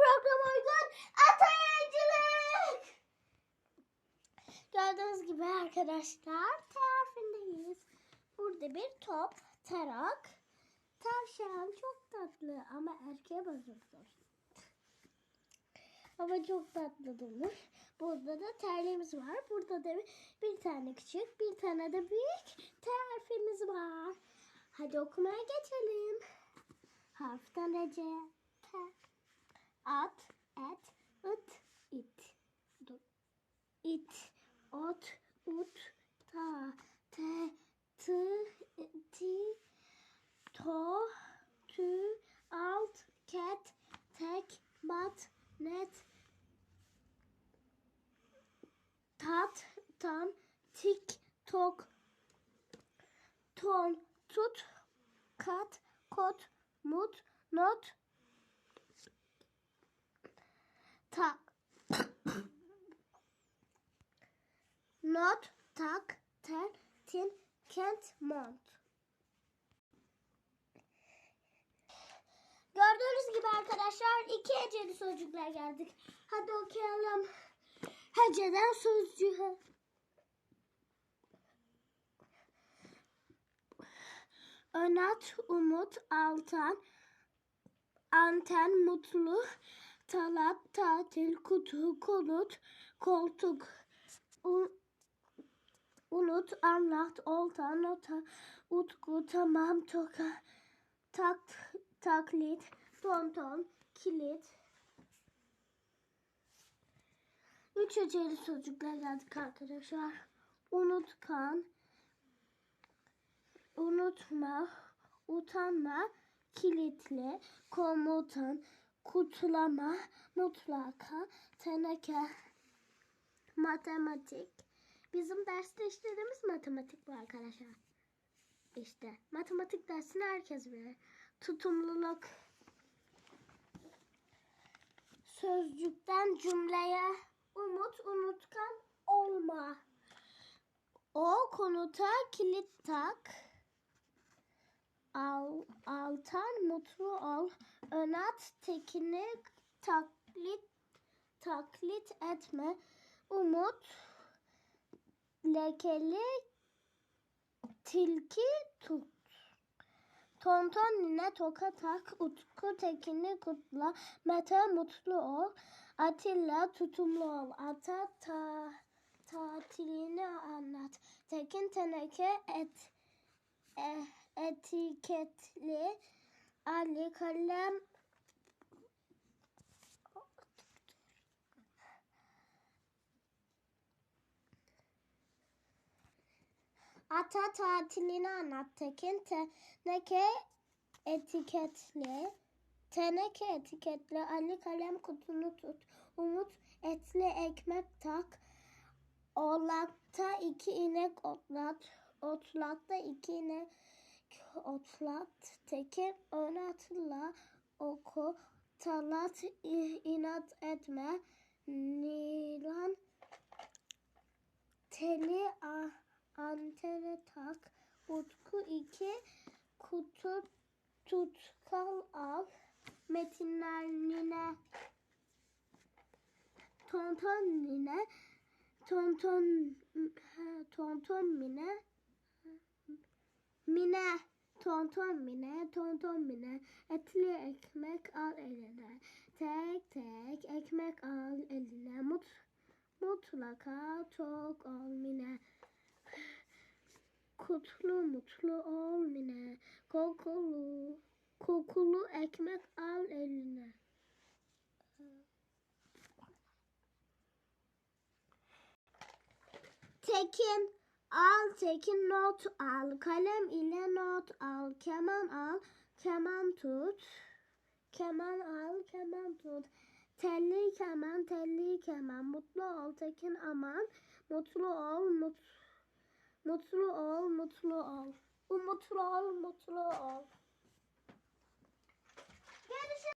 program uygun atayıncılık. Gördüğünüz gibi arkadaşlar tarifindeyiz. Burada bir top, tarak, tavşan çok tatlı ama erkeğe bakıyorsun. Ama çok tatlı durmuş. Burada da terliğimiz var. Burada da bir, bir tane küçük, bir tane de büyük tarifimiz var. Hadi okumaya geçelim. Harften Recep. At, et, it, it. It, ot, ut, ta, te, tı, ti, to, tü, alt, ket, tek, mat, net, tat, tan, tik, tok, ton, tut, kat, kot, mut, not, tak, not, tak, ten, tin, kent, mont. Gördüğünüz gibi arkadaşlar iki heceli sözcükler geldik. Hadi okuyalım. Heceden sözcüğü. Önat, umut, altan, anten, mutlu, talat, tatil, kutu, konut, koltuk, un, unut, anlat, olta, nota, utku, tamam, toka, tak, taklit, tonton, kilit. Üç heceli sözcükler geldik arkadaşlar. Unutkan, unutma, utanma, kilitli, komutan, kutlama, mutlaka, teneke, matematik. Bizim derste işlediğimiz matematik bu arkadaşlar. İşte matematik dersini herkes bilir. Tutumluluk. Sözcükten cümleye umut, unutkan olma. O konuta kilit tak. Al, altan mutlu ol. Önat tekini taklit taklit etme. Umut lekeli tilki tut. Tonton nine toka tak, utku tekini kutla, Mete mutlu ol, Atilla tutumlu ol, Ata ta, tatilini anlat, Tekin teneke et, e, etiketli, Ali kalem Ata tatilini anlat. Tekin teneke etiketli. Teneke etiketli. Ali kalem kutunu tut. Umut etli ekmek tak. Oğlakta iki inek otlat. Otlakta iki inek otlat. Tekin önatla oku. Talat inat etme. Nilan teli a, antene tak. Utku iki kutu tutkal al. Metinler nine. Tonton nine. Tonton tonton mine. Mine. Tonton mine, tonton mine, etli ekmek al eline, tek tek ekmek al eline, mut, mutlaka tok ol mine, kutlu mutlu ol mine, kokulu, kokulu ekmek al eline. Tekin al, tekin not al, kalem ile not al, keman al, keman tut, keman al, keman tut. Telli keman, telli keman, mutlu ol, tekin aman, mutlu ol, mut, mutlu ol, mutlu ol. Umutlu ol, mutlu ol.